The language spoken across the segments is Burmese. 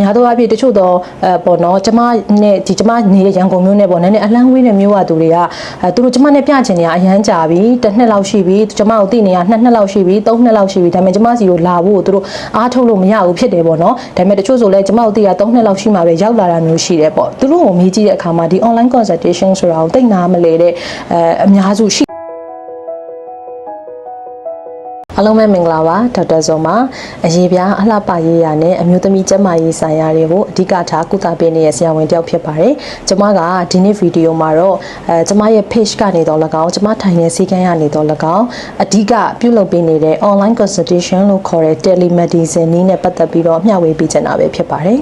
များသောအားဖြင့်တချို့တော့အဲပေါ့နော်ကျမနဲ့ဒီကျမနေတဲ့ရန်ကုန်မြို့နဲ့ပေါ့နည်းနည်းအလန်းဝေးတဲ့မြို့ကသူတွေကအဲသူတို့ကျမနဲ့ပြချင်နေရအရန်ကြာပြီတစ်နှစ်လောက်ရှိပြီကျမကိုသိနေရနှစ်နှစ်လောက်ရှိပြီသုံးနှစ်လောက်ရှိပြီဒါပေမဲ့ကျမစီကိုလာဖို့သူတို့အားထုတ်လို့မရဘူးဖြစ်တယ်ပေါ့နော်ဒါပေမဲ့တချို့ဆိုလဲကျမကိုသိရသုံးနှစ်လောက်ရှိမှပဲရောက်လာတာမျိုးရှိတယ်ပေါ့သူတို့ကိုမေးကြည့်တဲ့အခါမှာဒီ online consultation ဆိုတာကိုသိနာမလဲတဲ့အဲအများစုရှိ အားလုံးပဲမင်္ဂလာပါဒေါက်တာဇော်ပါအရေးပြားအလှပရေးရာနဲ့အမျိုးသမီးကျန်းမာရေးဆိုင်ရာတွေကိုအဓိကထားကုသပေးနေတဲ့ဆရာဝန်တယောက်ဖြစ်ပါတယ်ကျွန်မကဒီနေ့ဗီဒီယိုမှာတော့အဲကျွန်မရဲ့ page ကနေတော့၎င်းကျွန်မထိုင်နေစီကန်းရနေတော့၎င်းအဓိကပြုလုပ်ပေးနေတဲ့ online consultation လို့ခေါ်တဲ့ telemedicine နည်းနဲ့ပတ်သက်ပြီးတော့မျှဝေပေးချင်တာပဲဖြစ်ပါတယ်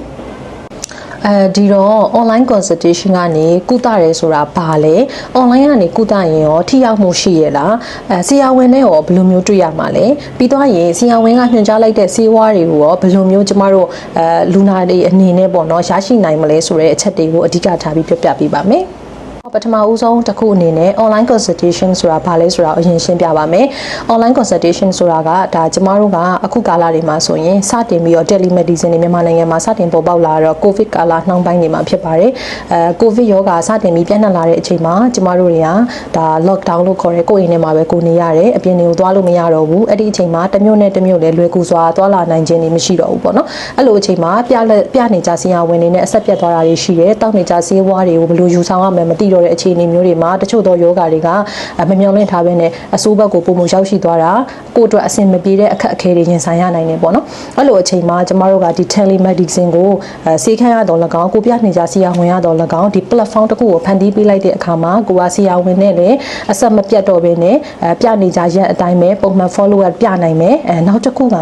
အဲဒီတော့ online consultation ကနေကုသရဲဆိုတာဘာလဲ online ကနေကုသရင်ရောထိရောက်မှုရှိရလားအဲဆရာဝန်နဲ့ရောဘယ်လိုမျိုးတွေ့ရမှာလဲပြီးတော့ရင်ဆရာဝန်ကညွှန်ကြားလိုက်တဲ့ဆေးဝါးတွေကိုရောဘယ်လိုမျိုးကျမတို့အဲလူနာတွေအနေနဲ့ပေါ့နော်ရရှိနိုင်မလဲဆိုတဲ့အချက်တွေကိုအဓိကထားပြီးပြပြပေးပါမယ် ပထမဦးဆုံးတစ်ခုအနေနဲ့ online consultation ဆိုတာဘာလဲဆိုတာအရင်ရှင်းပြပါမယ် online consultation ဆိုတာကဒါကျမတို့ကအခုကာလတွေမှာဆိုရင်စတင်ပြီးတော့ telemedicine တွေမြန်မာနိုင်ငံမှာစတင်ပေါ်ပေါက်လာတော့ covid ကာလနှောင်းပိုင်းတွေမှာဖြစ်ပါတယ်အဲ covid ရောဂါစတင်ပြီးပြန့်နှံ့လာတဲ့အချိန်မှာကျမတို့တွေကဒါ lockdown လို့ခေါ်တဲ့ကိုယ့်အိမ်ထဲမှာပဲကိုနေရတယ်အပြင်တွေကိုသွားလို့မရတော့ဘူးအဲ့ဒီအချိန်မှာတစ်မြို့နဲ့တစ်မြို့လည်းလွယ်ကူစွာသွားလာနိုင်ခြင်းတွေမရှိတော့ဘူးပေါ့နော်အဲ့လိုအချိန်မှာပြလက်ပြနေကြဆရာဝန်တွေနဲ့အဆက်ပြတ်သွားတာတွေရှိတယ်တောက်နေကြဆေးဝါးတွေကိုဘယ်လိုယူဆောင်ရမလဲမသိတော့တဲ့အခြေအနေမျိုးတွေမှာတချို့သောယောဂတွေကမမျော်လင့်ထားဘဲနဲ့အဆိုးဘက်ကိုပုံမှုရောက်ရှိသွားတာကိုယ့်အတွက်အဆင်မပြေတဲ့အခက်အခဲတွေရင်ဆိုင်ရနိုင်တယ်ပေါ့နော်အဲ့လိုအချိန်မှာကျမတို့ကဒီ telemedicine ကိုအဲဆေးခန်းရတော့၎င်းကိုပြနေကြဆရာဝန်ရတော့၎င်းဒီ platform တစ်ခုကိုဖန်တီးပေးလိုက်တဲ့အခါမှာကိုကဆရာဝန်နဲ့လည်းအဆက်မပြတ်တော့ဘဲနဲ့အဲပြနေကြရက်အတိုင်းပဲပုံမှန် follow up ပြနိုင်မယ်အဲနောက်တစ်ခုက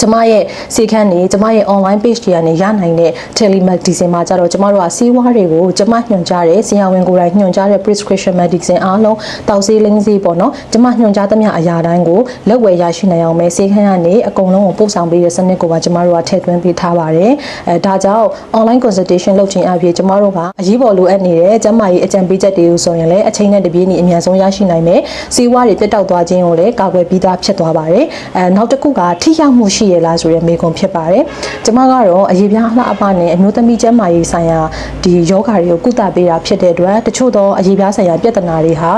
ကျမရဲ့စီခန်းနေကျမရဲ့ online page တွေကနေရနိုင်တဲ့ telemedicine မှာကြတော့ကျမတို့ကစီးဝါးတွေကိုကျမညွှန်ကြားတဲ့ဆရာဝန်ကိုယ်တိုင်ညွှန်ကြားတဲ့ prescription medicine အားလုံးတောက်ဆေးလင်းဆေးပေါ့နော်ကျမညွှန်ကြားသမျှအရာတိုင်းကိုလက်ဝယ်ရရှိနိုင်အောင်ပဲစီခန်းကနေအကုန်လုံးကိုပို့ဆောင်ပေးတဲ့စနစ်ကိုပါကျမတို့ကထည့်သွင်းပေးထားပါတယ်အဲဒါကြောင့် online consultation လုပ်ခြင်းအပြင်ကျမတို့ကအရေးပေါ်လိုအပ်နေတဲ့ကျမရဲ့အကြံပေးချက်တွေကိုဆိုရင်လည်းအချိန်နဲ့တပြေးညီအများဆုံးရရှိနိုင်မယ်စီးဝါးတွေပြတ်တောက်သွားခြင်းကိုလည်းကာကွယ်ပြီးသားဖြစ်သွားပါတယ်အဲနောက်တစ်ခုကထိရောက်မှုရှိရလားဆိုတဲ့မေးခွန်းဖြစ်ပါတယ်ကျမကတော့အရေးပြားအလှအပနဲ့အမျိုးသမီးကျန်းမာရေးဆိုင်ရာဒီယောဂါတွေကိုကုသပေးတာဖြစ်တဲ့အတွက်တချို့သောအရေးပြားဆိုင်ရာပြဿနာတွေဟာ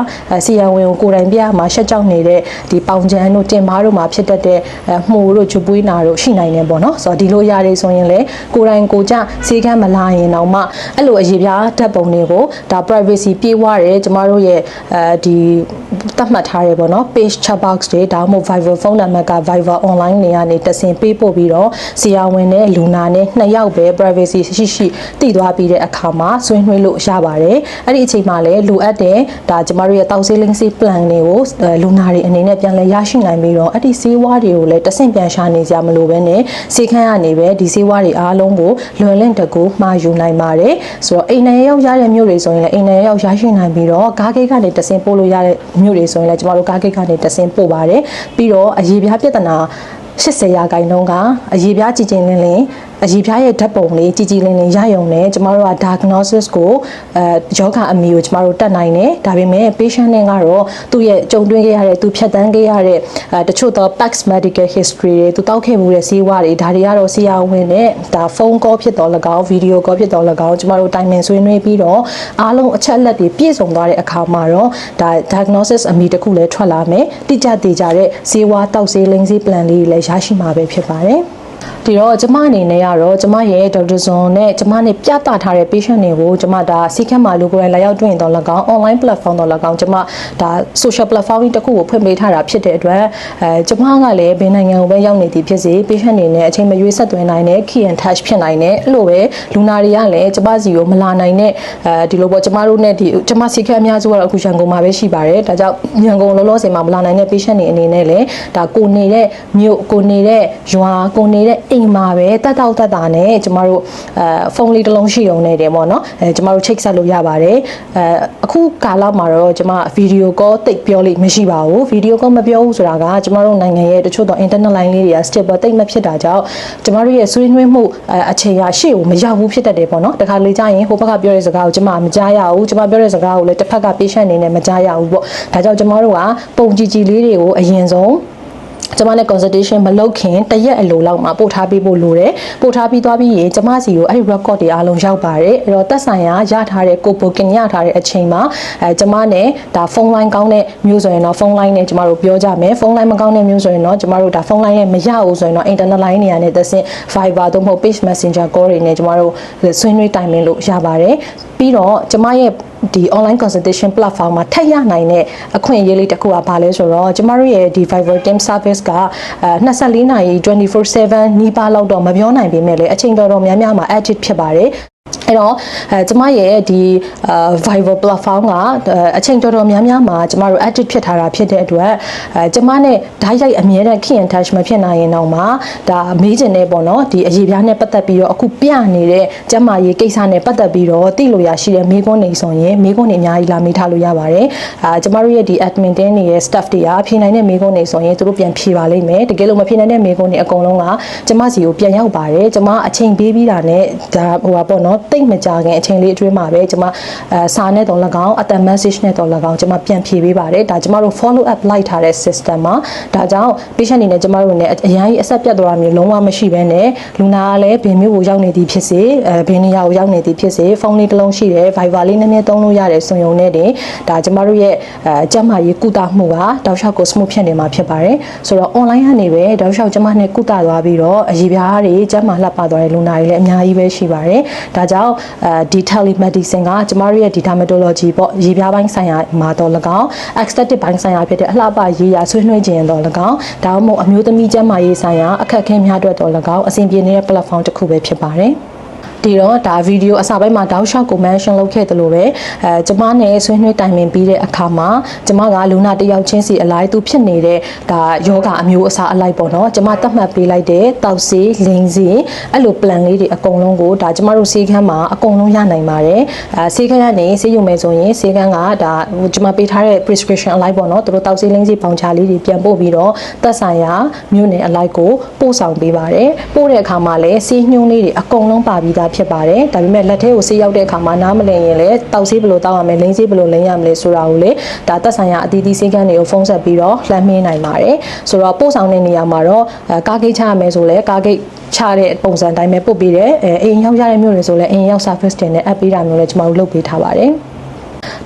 ဆီယံဝင်ကိုကိုယ်တိုင်ပြမှာရှက်ကြောက်နေတဲ့ဒီပေါင်ချမ်းတို့တင်မားတို့မှာဖြစ်တတ်တဲ့မှုတို့ချွပွေးနာတို့ရှိနိုင်တယ်ပေါ့နော်ဆိုတော့ဒီလိုຢာတွေဆိုရင်လေကိုယ်တိုင်ကိုကြဈေးကမ်းမလာရင်တော့မှအဲ့လိုအရေးပြားဓာတ်ပုံတွေကိုဒါ privacy ပြေးွားတယ်ကျမတို့ရဲ့အဲဒီသတ်မှတ်ထားတယ်ပေါ့နော် page chat box တွေဒါမှမဟုတ် Viber ဖုန်းနံပါတ်က Viber online တွေကနေတဆင်ပေးပို့ပြီးတော့ဆရာဝန်နဲ့လူနာနဲ့နှစ်ယောက်ပဲ privacy ရှိရှိတည်သွားပြီးတဲ့အခါမှာဆွေးနွေးလို့ရပါတယ်အဲ့ဒီအချိန်မှာလည်းလိုအပ်တဲ့ဒါကျမတို့ရဲ့တောက်ဆေးလင်းဆေး plan တွေကိုလူနာတွေအနေနဲ့ပြန်လည်ရရှိနိုင်ပြီးတော့အဲ့ဒီဆေးဝါးတွေကိုလည်းတဆင့်ပြန်ရှာနေကြမလို့ပဲနဲ့ဆေးခန်းကနေပဲဒီဆေးဝါးတွေအားလုံးကိုလွယ်လင့်တကူမှာယူနိုင်ပါတယ်ဆိုတော့အိမ်နယ်ရောက်ရတဲ့မြို့တွေဆိုရင်လည်းအိမ်နယ်ရောက်ရရှိနိုင်ပြီးတော့ကားဂိတ်ကနေတဆင့်ပို့လို့ရတဲ့မြို့တွေဆိုရင်လည်းကျမတို့ကားဂိတ်ကနေတဆင့်ပို့ပါတယ်ပြီးတော့အရေးပြားပြဿနာ 80ရာခိုင်နှုန်းကအရေးပြားကြည်ကျင်လင်းလင်း အရေးပြားရဲ့ဓာတ်ပုံလေးကြည်ကြည်လင်းလင်းရရုံနဲ့ကျမတို့က diagnosis ကိုအဲယောဂအမီကိုကျမတို့တက်နိုင်တယ်ဒါပေမဲ့ patient နဲ့ကတော့သူ့ရဲ့ကြုံတွေ့ခဲ့ရတဲ့သူဖြတ်တန်းခဲ့ရတဲ့အဲတချို့သော Pax medical history တွေသူတောက်ခဲ့မှုတဲ့ဈေးဝါးတွေဒါတွေကတော့ဆရာဝန်နဲ့ဒါဖုန်း call ဖြစ်တော့၎င်း video call ဖြစ်တော့၎င်းကျမတို့တိုင်ပင်ဆွေးနွေးပြီးတော့အားလုံးအချက်အလက်တွေပြည့်စုံသွားတဲ့အခါမှာတော့ဒါ diagnosis အမီတစ်ခုလည်းထွက်လာမယ်တိကျသေးကြတဲ့ဈေးဝါးတောက်ဈေးလိမ်ဈေး plan လေးတွေလည်းရရှိမှာပဲဖြစ်ပါတယ်ဒီတော့ကျမအနေနဲ့ကတော့ကျမရဲ့ဒေါက်တာဇွန်နဲ့ကျမနဲ့ပြသထားတဲ့ patient တွေကိုကျမဒါစီခက်မှာလူကိုယ်တိုင်လာရောက်တွေ့ရင်တော့၎င်း online platform တော့၎င်းကျမဒါ social platform တစ်ခုကိုဖွင့်ပေးထားတာဖြစ်တဲ့အတွက်အဲကျမကလည်းဘယ်နိုင်ငံကိုပဲရောက်နေသည်ဖြစ်စေ patient တွေနဲ့အချိန်မရွေးဆက်သွင်းနိုင်တဲ့ key and touch ဖြစ်နိုင်တဲ့အဲ့လိုပဲလူနာတွေကလည်းကျမစီကိုမလာနိုင်တဲ့အဲဒီလိုပေါ့ကျမတို့နဲ့ဒီကျမစီခက်အများစုကတော့အခုရန်ကုန်မှာပဲရှိပါတယ်ဒါကြောင့်ရန်ကုန်လောလောဆယ်မှာမလာနိုင်တဲ့ patient တွေအနေနဲ့လည်းဒါကိုနေတဲ့မြို့ကိုနေတဲ့ရွာကိုနေတဲ့အိမ်မှာပဲတက်တောက်တက်တာနဲ့ကျမတို့အဲဖုန်းလေးတစ်လုံးရှိုံနေတယ်ပေါ့နော်အဲကျမတို့ချိတ်ဆက်လို့ရပါတယ်အဲအခုကာလမှာတော့ကျမဗီဒီယိုကောတိတ်ပြောလို့မရှိပါဘူးဗီဒီယိုကောမပြောဘူးဆိုတာကကျမတို့နိုင်ငံရဲ့တချို့တော့ internet line လေးတွေက stable တိတ်မဖြစ်တာကြောင့်ကျမတို့ရဲ့ဆွေးနွေးမှုအချိန်ရရှေ့ကိုမရောက်ဘူးဖြစ်တတ်တယ်ပေါ့နော်တခါလေကြာရင်ဟိုဘက်ကပြောတဲ့စကားကိုကျမမကြားရဘူးကျမပြောတဲ့စကားကိုလည်းတစ်ဖက်က patient အနေနဲ့မကြားရဘူးပေါ့ဒါကြောင့်ကျမတို့ကပုံကြည်ကြည်လေးတွေကိုအရင်ဆုံး ကျမနဲ့ consultation မလုပ်ခင်တရက်အလိုလောက်မှာပို့ထားပေးဖို့လိုတယ်ပို့ထားပြီးသွားပြီးရင်ကျမစီကိုအဲ့ဒီ record တွေအားလုံးရောက်ပါတယ်အဲ့တော့သက်ဆိုင်ရာရထားတဲ့ကို booking ရထားတဲ့အချိန်မှာအဲကျမနဲ့ဒါဖုန်းလိုင်းကောင်းတဲ့မျိုးဆိုရင်တော့ဖုန်းလိုင်းနဲ့ကျမတို့ပြောကြမယ်ဖုန်းလိုင်းမကောင်းတဲ့မျိုးဆိုရင်တော့ကျမတို့ဒါဖုန်းလိုင်းနဲ့မရဘူးဆိုရင်တော့ internet line နေရာနဲ့သစင် Viber သို့မဟုတ် page messenger call တွေနဲ့ကျမတို့ဆွေးနွေးတိုင်ပင်လို့ရပါတယ် ပြီးတော့ကျမရဲ့ဒီ online consultation platform မှာထပ်ရနိုင်တဲ့အခွင့်အရေးလေးတစ်ခုကဘာလဲဆိုတော့ကျမတို့ရဲ့ဒီ Viber Team Service ကအဲ24နာရီ24/7နီးပါးလောက်တော့မပြောနိုင်ပေမဲ့လည်းအချိန်တော်တော်များများမှာ active ဖြစ်ပါတယ် အဲ့တော့အဲကျမရဲ့ဒီအာ Viber platform ကအချိန်တော်တော်များများမှာကျမတို့ active ဖြစ်ထားတာဖြစ်တဲ့အတွက်အဲကျမနဲ့ဓာတ်ရိုက်အမြဲတမ်း key in touch မဖြစ်နိုင်ရင်တော့မှဒါမေးချင်နေပေါ့နော်ဒီအရေးပြားနဲ့ပတ်သက်ပြီးတော့အခုပြနေတဲ့ကျမရေးကိစ္စနဲ့ပတ်သက်ပြီးတော့သိလို့ရရှိတဲ့မေးခွန်းတွေဆိုရင်မေးခွန်းတွေအများကြီးလာမေးထားလို့ရပါတယ်အာကျမတို့ရဲ့ဒီ admin တင်းတွေရဲ့ staff တွေကဖြေနိုင်တဲ့မေးခွန်းတွေဆိုရင်သူတို့ပြန်ဖြေပါလိမ့်မယ်တကယ်လို့မဖြေနိုင်တဲ့မေးခွန်းတွေအကုန်လုံးကကျမစီကိုပြန်ရောက်ပါတယ်ကျမအချိန်ပေးပြီးတာနဲ့ဒါဟိုပါပေါ့နော်တိတ်မကြခင်အချိန်လေးအတွင်းမှာပဲကျမအဲစာနဲ့တော့၎င်းအတန် message နဲ့တော့၎င်းကျမပြန်ဖြေပေးပါတယ်ဒါကျမတို့ follow up လိုက်ထားတဲ့ system မှာဒါကြောင့် patient အနေနဲ့ကျမတို့နဲ့အရင်ကြီးအဆက်ပြတ်သွားတာမျိုးလုံးဝမရှိဘဲနဲ့လူနာကလည်းဘယ်မျိုးကိုရောက်နေသည်ဖြစ်စေအဲဘယ်နေရာကိုရောက်နေသည်ဖြစ်စေဖုန်းလေးတစ်လုံးရှိတယ် Viber လေးနည်းနည်းသုံးလို့ရတယ်ဆိုရုံနဲ့တင်ဒါကျမတို့ရဲ့အဲကျမရေးကုသမှုကတောက်လျှောက်ကို smooth ဖြစ်နေမှာဖြစ်ပါတယ်ဆိုတော့ online ကနေပဲတောက်လျှောက်ကျမနဲ့ကုသသွားပြီးတော့အရေးပြားတွေကျမလှပ်ပသွားတဲ့လူနာတွေလည်းအများကြီးပဲရှိပါတယ်ဒါကြောင့်အဲဒီ telemedicine ကကျမတို့ရဲ့ဒီ dermatology ပေါ့ရေးပြားပိုင်းဆိုင်ရာမှာတော့၎င်း aesthetic ဘိုင်းဆိုင်ရာဖြစ်တဲ့အလှပရေးရာဆွေးနွေးခြင်းတော့၎င်းဒါမှမဟုတ်အမျိုးသမီးကျန်းမာရေးဆိုင်ရာအခက်အခဲများအတွက်တော့၎င်းအဆင်ပြေနေတဲ့ platform တစ်ခုပဲဖြစ်ပါတယ် ဒီတော့ဒါဗီဒီယိုအစပိုင်းမှာတောက်လျှောက်ကို mention လုပ်ခဲ့တယ်လို့ပဲအဲကျမနဲ့ဆွေးနွေးတိုင်ပင်ပြီးတဲ့အခါမှာကျမကလူနာတစ်ယောက်ချင်းစီအလိုက်သူဖြစ်နေတဲ့ဒါယောဂအမျိုးအစားအလိုက်ပေါ့နော်ကျမသတ်မှတ်ပေးလိုက်တဲ့တောက်စီလင်းစီအဲ့လို plan လေးတွေအကုန်လုံးကိုဒါကျမတို့စေခန်းမှာအကုန်လုံးရနိုင်ပါတယ်အဲစေခန်းကနေစေယူမယ်ဆိုရင်စေခန်းကဒါဟိုကျမပေးထားတဲ့ prescription အလိုက်ပေါ့နော်သူတို့တောက်စီလင်းစီပေါင်ချာလေးတွေပြန်ပို့ပြီးတော့သက်ဆိုင်ရာမြို့နယ်အလိုက်ကိုပို့ဆောင်ပေးပါတယ်ပို့တဲ့အခါမှာလည်းစီးညွှန်းလေးတွေအကုန်လုံးပါပြီးသားဖြစ်ပါတယ်ဒါပေမဲ့လက်ထဲကိုဆေးရောက်တဲ့အခါမှာနားမလည်ရင်လည်းတောက်ဆေးဘယ်လိုတောက်ရမလဲလိမ့်ဆေးဘယ်လိုလိမ့်ရမလဲဆိုတာကိုလေဒါသက်ဆိုင်ရာအသီးသီးဆေးကန်းတွေကိုဖုန်းဆက်ပြီးတော့လှမ်းမင်းနိုင်ပါတယ်ဆိုတော့ပို့ဆောင်တဲ့နေရာမှာတော့အဲကားဂိတ်ချရမယ်ဆိုလဲကားဂိတ်ချတဲ့ပုံစံတိုင်းပဲပို့ပေးတယ်အဲအိမ်ရောက်ရတဲ့မျိုးတွေဆိုလဲအိမ်ရောက် service တင်နဲ့ app ပေးတာမျိုးလည်းကျွန်တော်တို့လုပ်ပေးထားပါတယ်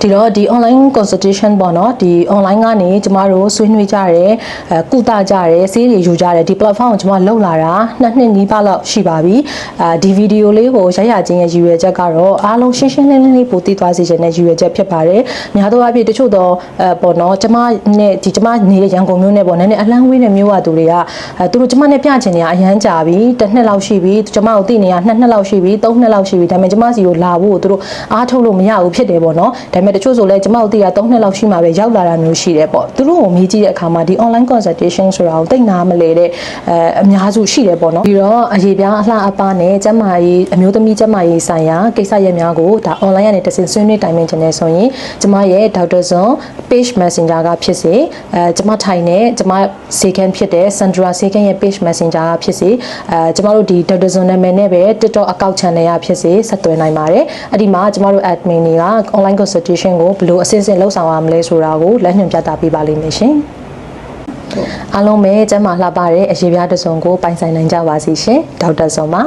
ဒီတော့ဒီ online consultation ပေါ့နော်ဒီ online ကနေကျမတို့ဆွေးနွေးကြတယ်အဲကုသကြတယ်ဆေးတွေယူကြတယ်ဒီ platform ကိုကျမလောက်လာတာနှစ်နှစ်နီးပါးလောက်ရှိပါပြီအဲဒီဗီဒီယိုလေးကိုရိုက်ရခြင်းရဲ့ရည်ရွယ်ချက်ကတော့အားလုံးရှင်းရှင်းလင်းလင်းလေးပိုသိသွားစေချင်တဲ့ရည်ရွယ်ချက်ဖြစ်ပါတယ်များသောအားဖြင့်တချို့တော့အဲပေါ့နော်ကျမနဲ့ဒီကျမနေတဲ့ရန်ကုန်မြို့နဲ့ပေါ့နည်းနည်းအလန်းဝေးတဲ့မြို့ကသူတွေကအဲသူတို့ကျမနဲ့ပြချင်နေရအရန်ကြာပြီတစ်နှစ်လောက်ရှိပြီကျမကိုသိနေရနှစ်နှစ်လောက်ရှိပြီသုံးနှစ်လောက်ရှိပြီဒါပေမဲ့ကျမစီကိုလာဖို့သူတို့အားထုတ်လို့မရဘူးဖြစ်တယ်ပေါ့နော်ဒါပေမဲ့တချို့ဆိုလဲကျမတို့သိတာ3နှစ်လောက်ရှိမှပဲရောက်လာတာမျိုးရှိတယ်ပေါ့သူတို့ကိုမေးကြည့်တဲ့အခါမှာဒီ online consultation ဆိုတာကိုသိနာမလဲတဲ့အဲအများစုရှိတယ်ပေါ့နော်ပြီးတော့အရေးပြားအလှအပနဲ့ကျမကြီးအမျိုးသမီးကျမကြီးဆိုင်ရာကိစ္စရပ်များကိုဒါ online ကနေတစင်ဆွေးနွေးတိုင်ပင်ခြင်းနဲ့ဆိုရင်ကျမရဲ့ Dr. Zon page messenger ကဖြစ်စေအဲကျမထိုင်နဲ့ကျမစေခန်းဖြစ်တဲ့ Sandra စေခန်းရဲ့ page messenger ကဖြစ်စေအဲကျမတို့ဒီ Dr. Zon နာမည်နဲ့ပဲ TikTok account channel ရဖြစ်စေဆက်သွယ်နိုင်ပါတယ်အဲ့ဒီမှာကျမတို့ admin တွေက online consultation ကိုဘယ်လိုအစစ်အစစ်လှုပ်ဆောင်ရမလဲဆိုတာကိုလက်ညွှန်ပြသပေးပါလိမ့်မယ်ရှင်အားလုံးပဲကျမ်းမာလှပတဲ့အရေးပြားတစ်စုံကိုပိုင်ဆိုင်နိုင်ကြပါစီရှင်ဒေါက်တာဇွန်ပါ